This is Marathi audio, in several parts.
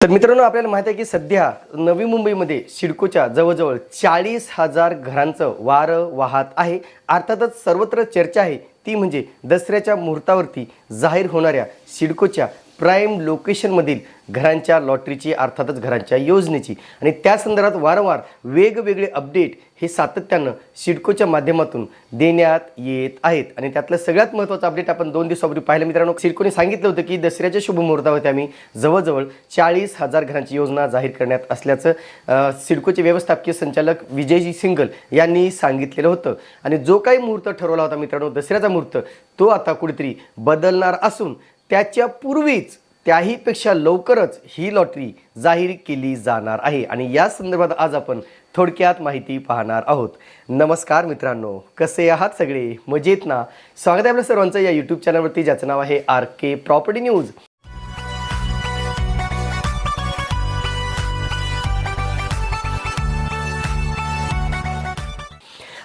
तर मित्रांनो आपल्याला माहिती आहे की सध्या नवी मुंबईमध्ये सिडकोच्या जवळजवळ चाळीस हजार घरांचं वारं वाहत आहे. अर्थातच सर्वत्र चर्चा आहे ती म्हणजे दसऱ्याच्या मुहूर्तावरती जाहीर होणाऱ्या सिडकोच्या प्राईम लोकेशनमधील घरांच्या लॉटरीची अर्थातच घरांच्या योजनेची. आणि त्या संदर्भात वारंवार वेगवेगळे अपडेट हे सातत्यानं सिडकोच्या माध्यमातून देण्यात येत आहेत. आणि त्यातलं सगळ्यात महत्त्वाचं अपडेट आपण दोन दिवसापूर्वी पाहिलं. मित्रांनो सिडकोने सांगितलं होतं की दसऱ्याच्या शुभमुहूर्तावरती आम्ही जवळजवळ चाळीस हजार घरांची योजना जाहीर करण्यात असल्याचं सिडकोचे व्यवस्थापकीय संचालक विजयजी सिंगल यांनी सांगितलेलं होतं. आणि जो काही मुहूर्त ठरवला होता मित्रांनो दसऱ्याचा मुहूर्त तो आता कुठेतरी बदलणार असून त्याच्या पूर्वीच त्याहीपेक्षा लवकरच ही लॉटरी जाहीर केली जाणार आहे. आणि या संदर्भात आज आपण थोडक्यात माहिती पाहणार आहोत. नमस्कार मित्रांनो कसे आहात सगळे? मजेत ना? स्वागत आहे आपल्या सर्वांचं या यूट्यूब चॅनलवरती ज्याचं नाव आहे आर के प्रॉपर्टी न्यूज.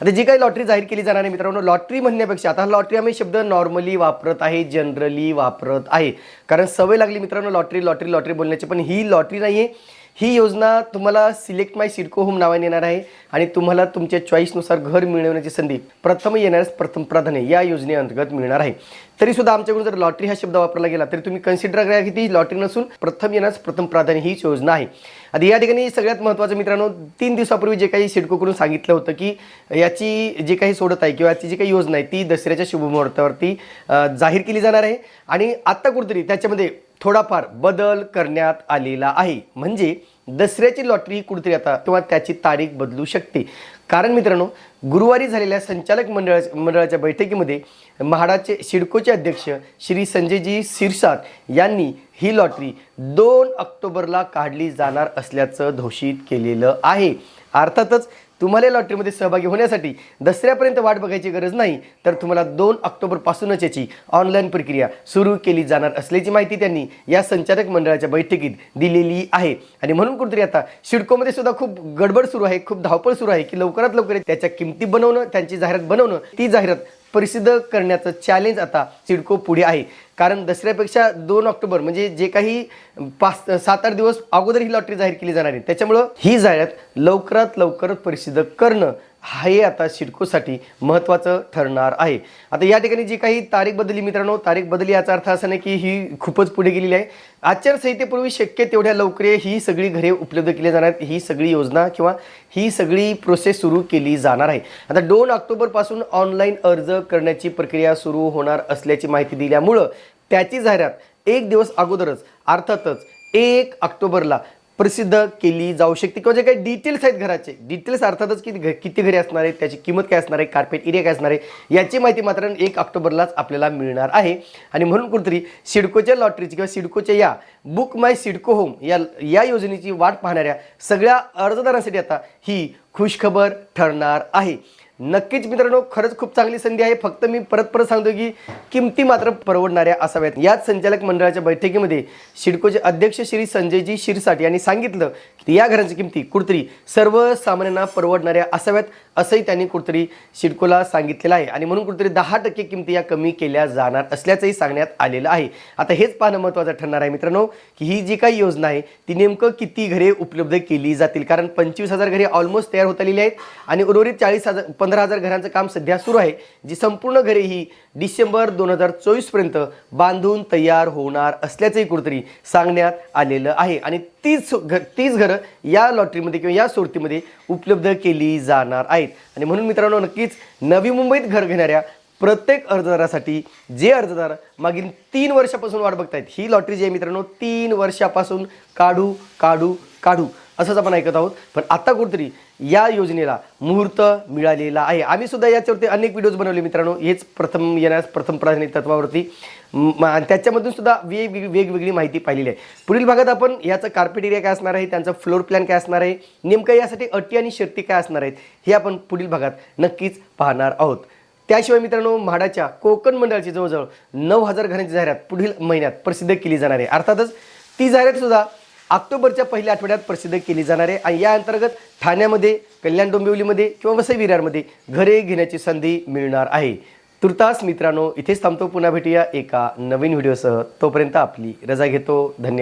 आता जी काही लॉटरी जाहीर केली जाणार आहे मित्रांनो लॉटरी म्हणण्यापेक्षा आता लॉटरी आम्ही शब्द नॉर्मली वापरत आहे जनरली वापरत आहे. कारण सवय लागली मित्रांनो लॉटरी लॉटरी लॉटरी बोलण्याची. पण ही लॉटरी नाही आहे ही योजना तुम्हाला सिलेक्ट माय सिडको होम नावाने येणार आहे आणि तुम्हाला तुमच्या चॉईसनुसार घर मिळवण्याची संधी प्रथम येणाऱ्यास प्रथम प्राधान्य या योजनेअंतर्गत मिळणार आहे. तरी सुद्धा आमच्याकडून जर लॉटरी हा शब्द वापरला गेला तरी तुम्ही कन्सिडर करा की ती लॉटरी नसून प्रथम येण्यास प्रथम प्राधान्य हीच योजना आहे. आता या ठिकाणी सगळ्यात महत्त्वाचं मित्रांनो तीन दिवसापूर्वी जे काही सिडकोकडून सांगितलं होतं की याची जी काही सोडत आहे किंवा याची जी काही योजना आहे ती दसऱ्याच्या शुभमुहूर्तावरती जाहीर केली जाणार आहे. आणि आत्ता कुठेतरी त्याच्यामध्ये थोडाफार बदल करण्यात आलेला आहे. म्हणजे दसऱ्याची लॉटरी कुठेतरी आता किंवा त्याची तारीख बदलू शकते. कारण मित्रांनो गुरुवारी झालेल्या संचालक मंडळा मंडळाच्या बैठकीमध्ये म्हाडाचे सिडकोचे अध्यक्ष श्री संजयजी सिरसाट यांनी ही लॉटरी दोन ऑक्टोबरला काढली जाणार असल्याचं घोषित केलेलं आहे. अर्थातच तुम्हाला या लॉटरीमध्ये सहभागी होण्यासाठी दसऱ्यापर्यंत वाट बघायची गरज नाही तर तुम्हाला दोन ऑक्टोबरपासूनच याची ऑनलाईन प्रक्रिया सुरू केली जाणार असल्याची माहिती त्यांनी या संचालक मंडळाच्या बैठकीत दिलेली आहे. आणि म्हणून कुठेतरी आता सिडकोमध्ये सुद्धा खूप गडबड सुरू आहे खूप धावपळ सुरू आहे की लवकरात लवकर त्याच्या किमती बनवणं त्यांची जाहिरात बनवणं ती जाहिरात प्रसिद्ध करण्याचं चॅलेंज आता सिडको पुढे आहे. कारण दसऱ्यापेक्षा दोन ऑक्टोबर म्हणजे जे काही पाच सात आठ दिवस अगोदर ही लॉटरी जाहीर केली जाणार आहे. त्याच्यामुळं ही जाहिरात लवकरात लवकर प्रसिद्ध करणं हे आता सिडकोसाठी महत्त्वाचं ठरणार आहे. आता या ठिकाणी जी काही तारीख बदलली मित्रांनो तारीख बदलली याचा अर्थ असा नाही की ही खूपच पुढे गेलेली आहे. आचारसंहितेपूर्वी शक्य तेवढ्या लवकर ही सगळी घरे उपलब्ध केली जाणार आहेत. ही सगळी योजना किंवा ही सगळी प्रोसेस सुरू केली जाणार आहे. आता दोन ऑक्टोबरपासून ऑनलाईन अर्ज करण्याची प्रक्रिया सुरू होणार असल्याची माहिती दिल्यामुळं त्याची जाहिरात एक दिवस अगोदरच अर्थातच एक ऑक्टोबरला प्रसिद्ध केली जाऊ शकते किंवा जे काही डिटेल्स आहेत घराचे. डिटेल्स अर्थातच किती घ किती घरे असणार आहेत त्याची किंमत काय असणार आहे कार्पेट एरिया काय असणार आहे याची माहिती मात्र एक ऑक्टोबरलाच आपल्याला मिळणार आहे. आणि म्हणून कुठेतरी सिडकोच्या लॉटरीची किंवा सिडकोच्या या बुक माय सिडको होम या या योजनेची वाट पाहणाऱ्या सगळ्या अर्जदारांसाठी आता ही खुशखबर ठरणार आहे. नक्कीच मित्रांनो खरंच खूप चांगली संधी आहे. फक्त मी परत परत सांगतो की किमती मात्र परवडणाऱ्या असाव्यात. याच संचालक मंडळाच्या बैठकीमध्ये सिडकोचे अध्यक्ष श्री संजयजी शिरसाट यांनी सांगितलं की या घरांची किमती कुठतरी सर्वसामान्यांना परवडणाऱ्या असाव्यात असंही त्यांनी कुठतरी सिडकोला सांगितलेलं आहे. आणि म्हणून कुठतरी दहा टक्के किमती या कमी केल्या जाणार असल्याचंही सांगण्यात आलेलं आहे. आता हेच पाहणं महत्त्वाचं ठरणार आहे मित्रांनो की ही जी काही योजना आहे ती नेमकं किती घरे उपलब्ध केली जातील? कारण पंचवीस हजार घरे ऑलमोस्ट तयार होत आलेली आहेत आणि उर्वरित चाळीस हजार पंधरा हजार घरांचं काम सध्या सुरू आहे जी संपूर्ण घरे ही डिसेंबर दोन हजार चोवीसपर्यंत बांधून तयार होणार असल्याचंही कुठेतरी सांगण्यात आलेलं आहे. आणि तीच घ तीच घरं या लॉटरीमध्ये किंवा या सोडतीमध्ये उपलब्ध केली जाणार आहेत. आणि म्हणून मित्रांनो नक्कीच नवी मुंबईत घर घेणाऱ्या प्रत्येक अर्जदारासाठी जे अर्जदार मागील तीन वर्षापासून वाट बघतायत ही लॉटरी जी आहे मित्रांनो तीन वर्षापासून काढू काढू काढू असंच आपण ऐकत आहोत. पण आता कुठेतरी या योजनेला मुहूर्त मिळालेला आहे. आम्ही सुद्धा याच्यावरती अनेक व्हिडिओज बनवले मित्रांनो. हेच प्रथम येण्यास प्रथम प्राधान्य तत्वावरती. आणि त्याच्यामधून सुद्धा वेगवेगळी वेगवेगळी माहिती पाहिलेली आहे. पुढील भागात आपण याचं कार्पेट एरिया काय असणार आहे त्यांचा फ्लोर प्लॅन काय असणार आहे नेमकं यासाठी अटी आणि शर्ती काय असणार आहेत हे आपण पुढील भागात नक्कीच पाहणार आहोत. त्याशिवाय मित्रांनो म्हाडाच्या कोकण मंडळाची जवळजवळ नऊ हजार घरांची जाहिरात पुढील महिन्यात प्रसिद्ध केली जाणार आहे. अर्थातच ती जाहिरात सुद्धा ऑक्टोबरच्या पहिल्या आठवड्यात प्रसिद्ध केली जाणार आहे आणि या अंतर्गत ठाण्यामध्ये कल्याण डोंबिवलीमध्ये किंवा वसई विरारमध्ये घरे घेण्याची संधी मिळणार आहे. तुर्तास मित्रांनो इथेच थांबतो. पुन्हा भेटूया एका नवीन व्हिडिओसह. तोपर्यंत आपली रजा घेतो. धन्यवाद.